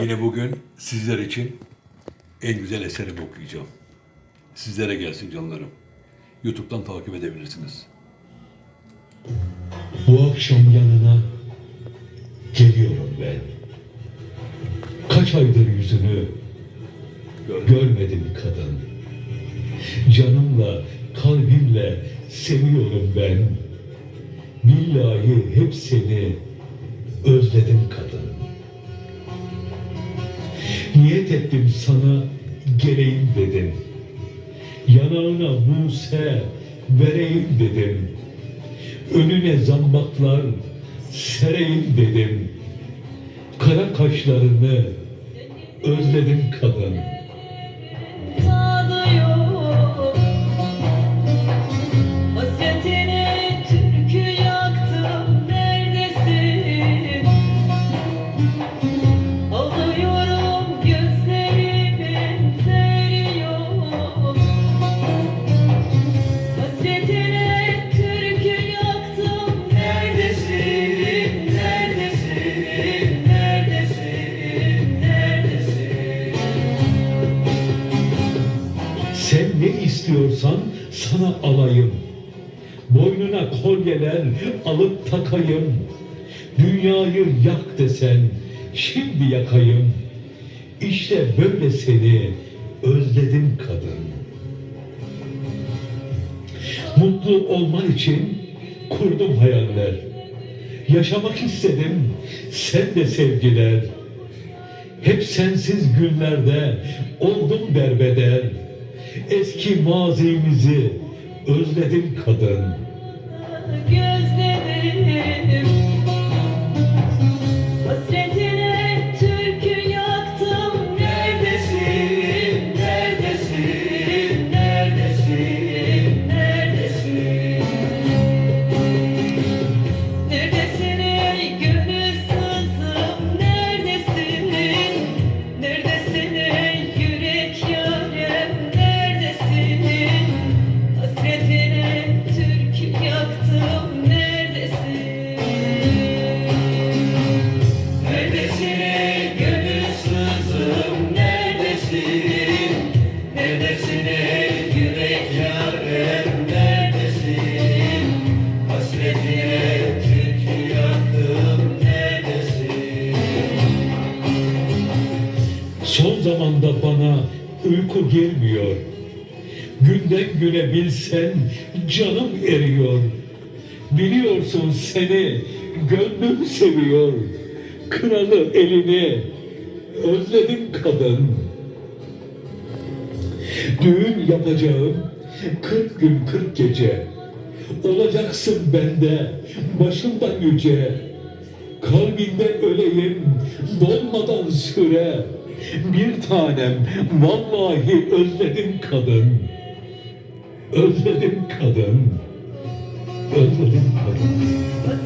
Yine bugün sizler için en güzel eserimi okuyacağım. Sizlere gelsin canlarım. YouTube'dan takip edebilirsiniz. Bu akşam yanına geliyorum ben. Kaç aydır yüzünü görmedim kadın. Canımla, kalbimle seviyorum ben. Billahi hep seni özledim kadın. Niyet ettim sana geleyim dedim. Yanağına Buse vereyim dedim. Önüne zambaklar sereyim dedim. Kara kaşlarını özledim kadın. İstiyorsan sana alayım. Boynuna kolyeler alıp takayım. Dünyayı yak desen şimdi yakayım. İşte böyle seni özledim kadın. Mutlu olman için kurdum hayaller. Yaşamak istedim sen de sevgiler. Hep sensiz günlerde oldum derbeder. Eski mazimizi özledim kadın. Neredesin ey yürek yarem neredesin? Hasretine türkü yaktım neredesin? Son zamanda bana uyku girmiyor. Günden güne bilsen canım eriyor. Biliyorsun seni gönlüm seviyor. Kralı elini özledim kadın. Düğün yapacağım 40 gün 40 gece. Olacaksın bende başımdan yüce. Kalbinde öleyim dolmadan süre. Bir tanem vallahi özledim kadın. Özledim kadın. Özledim kadın.